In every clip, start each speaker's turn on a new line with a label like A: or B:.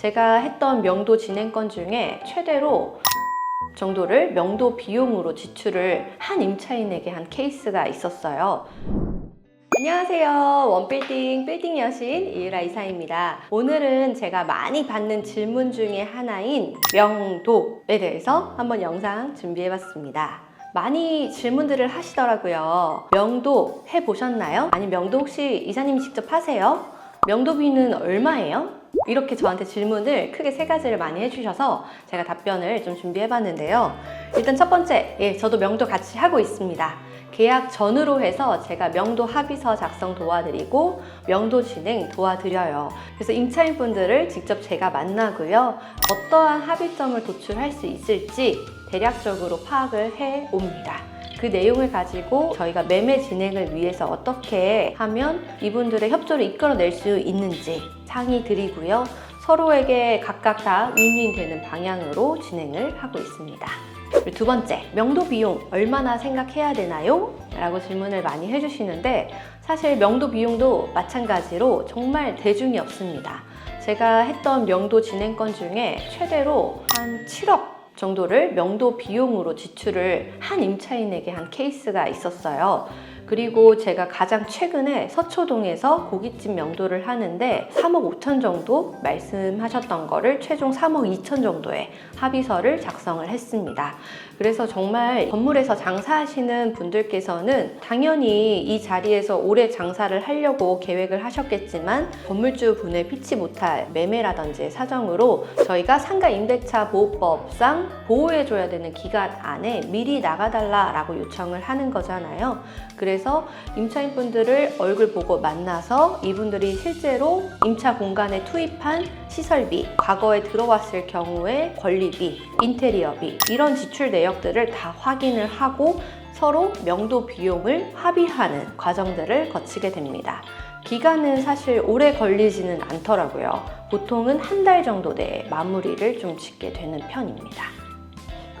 A: 제가 했던 명도 진행권 중에 최대로 정도를 명도 비용으로 지출을 한 임차인에게 한 케이스가 있었어요. 안녕하세요. 원빌딩 빌딩 여신 이유라 이사입니다. 오늘은 제가 많이 받는 질문 중에 하나인 명도에 대해서 한번 영상 준비해봤습니다. 많이 질문들을 하시더라고요. 명도 해보셨나요? 아니, 명도 혹시 이사님이 직접 하세요? 명도비는 얼마예요? 이렇게 저한테 질문을 크게 세 가지를 많이 해주셔서 제가 답변을 좀 준비해봤는데요. 일단 첫 번째, 예, 저도 명도 같이 하고 있습니다. 계약 전후로 해서 제가 명도 합의서 작성 도와드리고 명도 진행 도와드려요. 그래서 임차인분들을 직접 제가 만나고요. 어떠한 합의점을 도출할 수 있을지 대략적으로 파악을 해 옵니다. 그 내용을 가지고 저희가 매매 진행을 위해서 어떻게 하면 이분들의 협조를 이끌어낼 수 있는지 상의 드리고요. 서로에게 각각 다 윈윈 되는 방향으로 진행을 하고 있습니다. 두 번째, 명도 비용 얼마나 생각해야 되나요? 라고 질문을 많이 해주시는데 사실 명도 비용도 마찬가지로 정말 대중이 없습니다. 제가 했던 명도 진행권 중에 최대로 한 7억 정도를 명도 비용으로 지출을 한 임차인에게 한 케이스가 있었어요. 그리고 제가 가장 최근에 서초동에서 고깃집 명도를 하는데 3억 5천 정도 말씀하셨던 거를 최종 3억 2천 정도의 합의서를 작성을 했습니다. 그래서 정말 건물에서 장사하시는 분들께서는 당연히 이 자리에서 오래 장사를 하려고 계획을 하셨겠지만 건물주 분을 피치 못할 매매라든지 사정으로 저희가 상가 임대차 보호법상 보호해줘야 되는 기간 안에 미리 나가달라라고 요청을 하는 거잖아요. 그래서 임차인분들을 얼굴 보고 만나서 이분들이 실제로 임차 공간에 투입한 시설비, 과거에 들어왔을 경우에 관리비, 인테리어비 이런 지출 내역들을 다 확인을 하고 서로 명도 비용을 합의하는 과정들을 거치게 됩니다. 기간은 사실 오래 걸리지는 않더라고요. 보통은 한 달 정도 내에 마무리를 좀 짓게 되는 편입니다.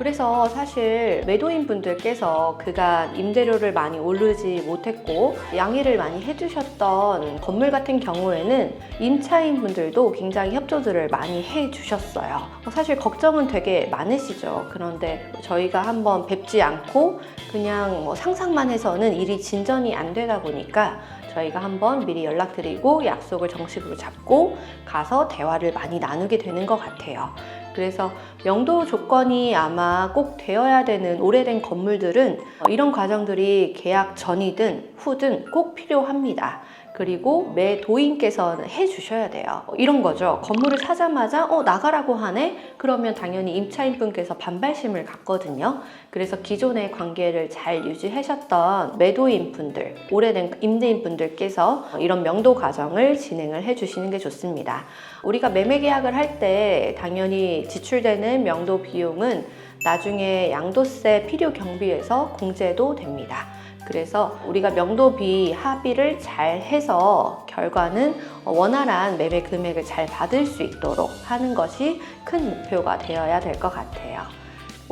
A: 그래서 사실 매도인 분들께서 그간 임대료를 많이 오르지 못했고 양해를 많이 해주셨던 건물 같은 경우에는 임차인 분들도 굉장히 협조들을 많이 해주셨어요. 사실 걱정은 되게 많으시죠. 그런데 저희가 한번 뵙지 않고 그냥 뭐 상상만 해서는 일이 진전이 안 되다 보니까 저희가 한번 미리 연락드리고 약속을 정식으로 잡고 가서 대화를 많이 나누게 되는 것 같아요. 그래서 명도 조건이 아마 꼭 되어야 되는 오래된 건물들은 이런 과정들이 계약 전이든 후든 꼭 필요합니다. 그리고 매 도인께서는 해주셔야 돼요. 이런 거죠. 건물을 사자마자 어 나가라고 하네. 그러면 당연히 임차인분께서 반발심을 갖거든요. 그래서 기존의 관계를 잘 유지하셨던 매도인 분들, 오래된 임대인 분들께서 이런 명도 과정을 진행을 해주시는 게 좋습니다. 우리가 매매 계약을 할 때 당연히 지출되는 명도 비용은 나중에 양도세 필요 경비에서 공제도 됩니다. 그래서 우리가 명도비 합의를 잘 해서 결과는 원활한 매매 금액을 잘 받을 수 있도록 하는 것이 큰 목표가 되어야 될 것 같아요.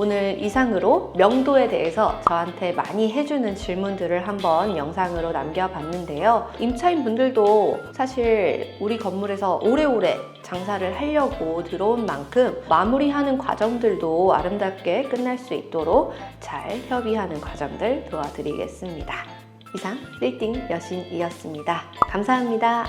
A: 오늘 이상으로 명도에 대해서 저한테 많이 해주는 질문들을 한번 영상으로 남겨봤는데요. 임차인 분들도 사실 우리 건물에서 오래오래 장사를 하려고 들어온 만큼 마무리하는 과정들도 아름답게 끝날 수 있도록 잘 협의하는 과정들 도와드리겠습니다. 이상 빌딩 여신이었습니다. 감사합니다.